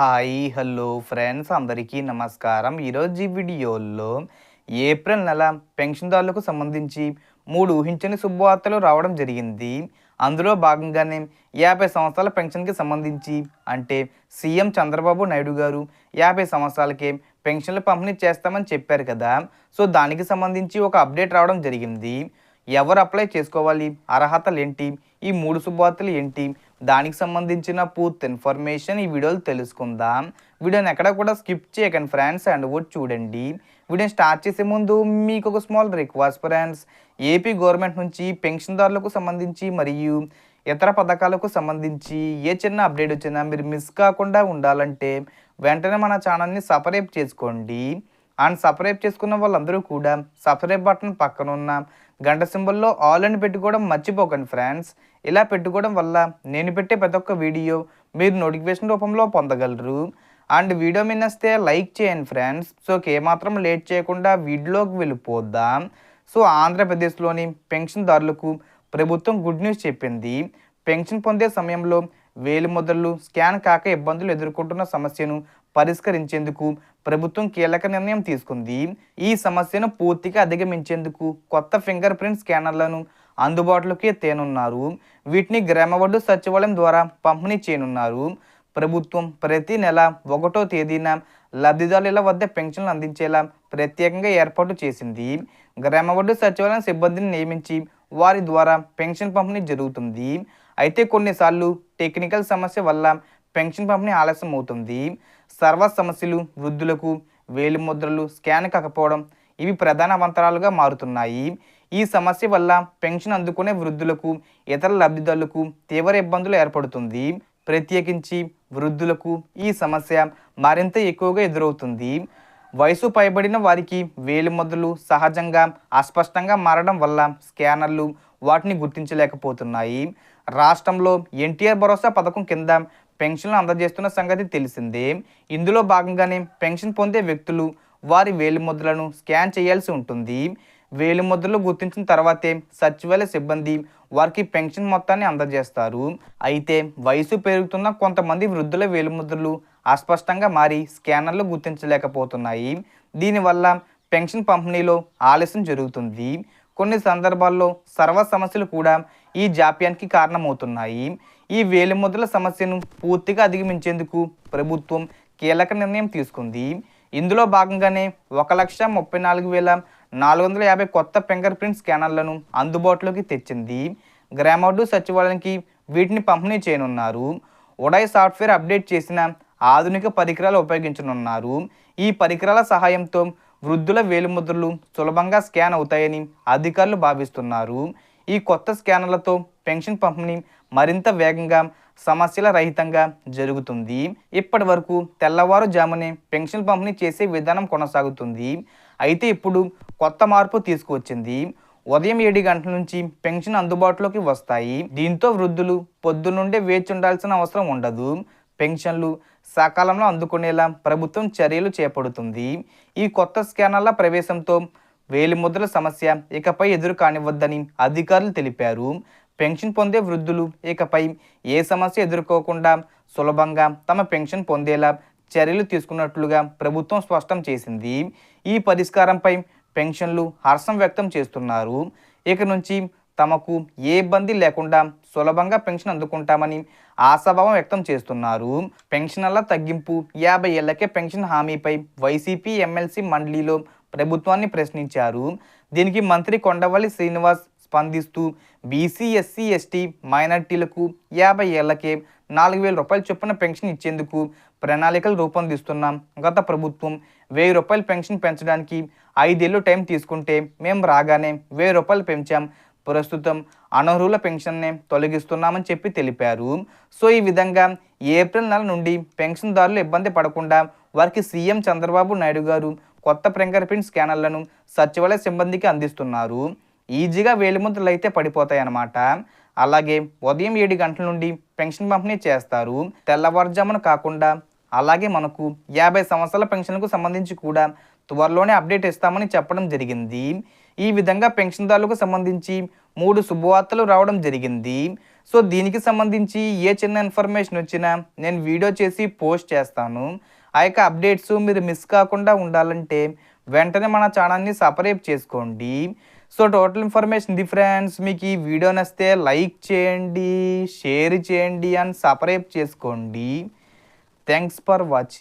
Hi hello friends అందరికీ నమస్కారం. ఈరోజు ఈ వీడియోలో ఏప్రిల్ నెల పెన్షన్దారులకు సంబంధించి మూడు ఊహించని శుభవార్తలు రావడం జరిగింది. అందులో భాగంగానే యాభై సంవత్సరాల పెన్షన్కి సంబంధించి అంటే సీఎం చంద్రబాబు నాయుడు గారు యాభై సంవత్సరాలకే పెన్షన్లు పంపిణీ చేస్తామని చెప్పారు కదా. సో దానికి సంబంధించి ఒక అప్డేట్ రావడం జరిగింది. ఎవరు అప్లై చేసుకోవాలి? అర్హతలు ఏంటి? ఈ మూడు శుభవార్తలు ఏంటి? దానికి సంబంధించిన పూర్తి ఇన్ఫర్మేషన్ ఈ వీడియోలో తెలుసుకుందాం. వీడియోని ఎక్కడ కూడా స్కిప్ చేయకండి ఫ్రెండ్స్ అండ్ కూడా చూడండి. వీడియోని స్టార్ట్ చేసే ముందు మీకు ఒక small request friends AP government నుంచి పెన్షన్దారులకు సంబంధించి మరియు ఇతర పథకాలకు సంబంధించి ఏ చిన్న అప్డేట్ వచ్చినా మీరు మిస్ కాకుండా ఉండాలంటే వెంటనే మన ఛానల్ని సపరేట్ చేసుకోండి. అండ్ సబ్స్క్రైబ్ చేసుకున్న వాళ్ళందరూ కూడా సబ్స్క్రైబ్ బటన్ పక్కన ఉన్న గంట సింబల్లో ఆల్ అని పెట్టుకోవడం మర్చిపోకండి ఫ్రెండ్స్. ఇలా పెట్టుకోవడం వల్ల నేను పెట్టే ప్రతి ఒక్క వీడియో మీరు నోటిఫికేషన్ రూపంలో పొందగలరు. అండ్ వీడియో మీ లైక్ చేయండి ఫ్రెండ్స్. సో ఏమాత్రం లేట్ చేయకుండా వీడియోకి వెళ్ళిపోద్దాం సో ఆంధ్రప్రదేశ్లోని పెన్షన్దారులకు ప్రభుత్వం గుడ్ న్యూస్ చెప్పింది. పెన్షన్ పొందే సమయంలో వేలు ముద్రలు స్కాన్ కాక ఇబ్బందులు ఎదుర్కొంటున్న సమస్యను పరిష్కరించేందుకు ప్రభుత్వం కీలక నిర్ణయం తీసుకుంది. ఈ సమస్యను పూర్తిగా అధిగమించేందుకు కొత్త ఫింగర్ ప్రింట్ స్కానర్లను అందుబాటులోకి తేనున్నారు. వీటిని గ్రామవడ్డు సచివాలయం ద్వారా పంపిణీ చేయనున్నారు. ప్రభుత్వం ప్రతి నెల ఒకటో తేదీన లబ్ధిదారుల వద్ద పెన్షన్లు అందించేలా ప్రత్యేకంగా ఏర్పాటు చేసింది. గ్రామవడ్డు సచివాలయం సిబ్బందిని నియమించి వారి ద్వారా పెన్షన్ పంపిణీ జరుగుతుంది. అయితే కొన్నిసార్లు టెక్నికల్ సమస్య వల్ల పెన్షన్ పంపిణీ ఆలస్యం అవుతుంది సర్వ సమస్యలు వృద్ధులకు వేలి ముద్రలు స్కాన్ కాకపోవడం ఇవి ప్రధాన అవంతరాలుగా మారుతున్నాయి. ఈ సమస్య వల్ల పెన్షన్ అందుకునే వృద్ధులకు ఇతర లబ్ధిదారులకు తీవ్ర ఇబ్బందులు ఏర్పడుతుంది. ప్రత్యేకించి వృద్ధులకు ఈ సమస్య మరింత ఎక్కువగా ఎదురవుతుంది. వయసు పైబడిన వారికి వేలి ముద్రలు సహజంగా అస్పష్టంగా మారడం వల్ల స్కానర్లు వాటిని గుర్తించలేకపోతున్నాయి. రాష్ట్రంలో ఎన్టీఆర్ భరోసా పథకం కింద పెన్షన్లు అందజేస్తున్న సంగతి తెలిసిందే. ఇందులో భాగంగానే పెన్షన్ పొందే వ్యక్తులు వారి వేలిముద్రలను స్కాన్ చేయాల్సి ఉంటుంది. వేలిముద్రలు గుర్తించిన తర్వాతే సచివాలయ సిబ్బంది వారికి పెన్షన్ మొత్తాన్ని అందజేస్తారు. అయితే వయసు పెరుగుతున్న కొంతమంది వృద్ధుల వేలిముద్రలు అస్పష్టంగా మారి స్కానర్లు గుర్తించలేకపోతున్నాయి. దీనివల్ల పెన్షన్ పంపిణీలో ఆలస్యం జరుగుతుంది. కొన్ని సందర్భాల్లో సర్వ సమస్యలు కూడా ఈ జాప్యానికి కారణమవుతున్నాయి. ఈ వేలిముద్రల సమస్యను పూర్తిగా అధిగమించేందుకు ప్రభుత్వం కీలక నిర్ణయం తీసుకుంది. ఇందులో భాగంగానే ఒక లక్ష ముప్పై నాలుగు వేల నాలుగు వందల యాభై కొత్త ఫింగర్ ప్రింట్ స్కానర్లను అందుబాటులోకి తెచ్చింది. గ్రామోడ్డు సచివాలయానికి వీటిని పంపిణీ చేయనున్నారు. ఉడాయ్ సాఫ్ట్వేర్ అప్డేట్ చేసిన ఆధునిక పరికరాలు ఉపయోగించనున్నారు. ఈ పరికరాల సహాయంతో వృద్ధుల వేలిముద్రలు సులభంగా స్కాన్ అవుతాయని అధికారులు భావిస్తున్నారు. ఈ కొత్త స్కానర్లతో పెన్షన్ పంపిణీ మరింత వేగంగా సమస్యల రహితంగా జరుగుతుంది. ఇప్పటి వరకు తెల్లవారుజామునే పెన్షన్ పంపిణీ చేసే విధానం కొనసాగుతుంది. అయితే ఇప్పుడు కొత్త మార్పు తీసుకువచ్చింది. ఉదయం ఏడు గంటల నుంచి పెన్షన్ అందుబాటులోకి వస్తాయి. దీంతో వృద్ధులు పొద్దునుండే వేచి ఉండాల్సిన అవసరం ఉండదు. పెన్షన్లు సకాలంలో అందుకునేలా ప్రభుత్వం చర్యలు చేపడుతుంది. ఈ కొత్త స్కానర్ల ప్రవేశంతో వేలిముద్రల సమస్య ఇకపై ఎదురు కానివ్వద్దని అధికారులు తెలిపారు. పెన్షన్ పొందే వృద్ధులు. ఇకపై ఏ సమస్య ఎదుర్కోకుండా సులభంగా తమ పెన్షన్ పొందేలా చర్యలు తీసుకున్నట్లుగా ప్రభుత్వం స్పష్టం చేసింది. ఈ పరిష్కారంపై పెన్షన్లు హర్షం వ్యక్తం చేస్తున్నారు. ఇక నుంచి తమకు ఏ ఇబ్బంది లేకుండా సులభంగా పెన్షన్ అందుకుంటామని ఆశాభావం వ్యక్తం చేస్తున్నారు. పెన్షన్ల తగ్గింపు యాభై ఏళ్ళకే పెన్షన్ హామీపై వైసీపీ ఎమ్మెల్సీ మండలిలో ప్రభుత్వాన్ని ప్రశ్నించారు. దీనికి మంత్రి కొండవల్లి శ్రీనివాస్ స్పందిస్తూ బీసీ ఎస్సీ ఎస్టీ మైనార్టీలకు యాభై ఏళ్ళకే నాలుగు వేల రూపాయల చొప్పున పెన్షన్ ఇచ్చేందుకు ప్రణాళికలు రూపొందిస్తున్నాం. గత ప్రభుత్వం వెయ్యి రూపాయలు పెన్షన్ పెంచడానికి ఐదేళ్ళు టైం తీసుకుంటే మేము రాగానే వెయ్యి రూపాయలు పెంచాం. ప్రస్తుతం అనర్హుల పెన్షన్నే తొలగిస్తున్నామని చెప్పి తెలిపారు. సో ఈ విధంగా ఏప్రిల్ నెల నుండి పెన్షన్దారులు ఇబ్బంది పడకుండా వారికి సీఎం చంద్రబాబు నాయుడు గారు కొత్త ప్రింగర్ ప్రింట్ స్కానర్లను సచివాలయ సిబ్బందికి అందిస్తున్నారు. ఈజీగా వేలిముద్రలు అయితే పడిపోతాయి అన్నమాట అలాగే ఉదయం ఏడు గంటల నుండి పెన్షన్ పంపిణీ చేస్తారు. తెల్లవారుజామున కాకుండా అలాగే మనకు యాభై సంవత్సరాల పెన్షన్కు సంబంధించి కూడా త్వరలోనే అప్డేట్ ఇస్తామని చెప్పడం జరిగింది. ఈ విధంగా పెన్షన్దారులకు సంబంధించి మూడు శుభవార్తలు రావడం జరిగింది. సో దీనికి సంబంధించి ఏ చిన్న ఇన్ఫర్మేషన్ వచ్చినా నేను వీడియో చేసి పోస్ట్ చేస్తాను. ఆ యొక్క అప్డేట్స్ మీరు మిస్ కాకుండా ఉండాలంటే వెంటనే మన ఛానల్ని సపరేట్ చేసుకోండి. సో టోటల్ ఇన్ఫర్మేషన్ ఇది ఫ్రెండ్స్ మీకు ఈ వీడియో నచ్చితే లైక్ చేయండి షేర్ చేయండి అండ్ సపరేట్ చేసుకోండి. Thanks for watching.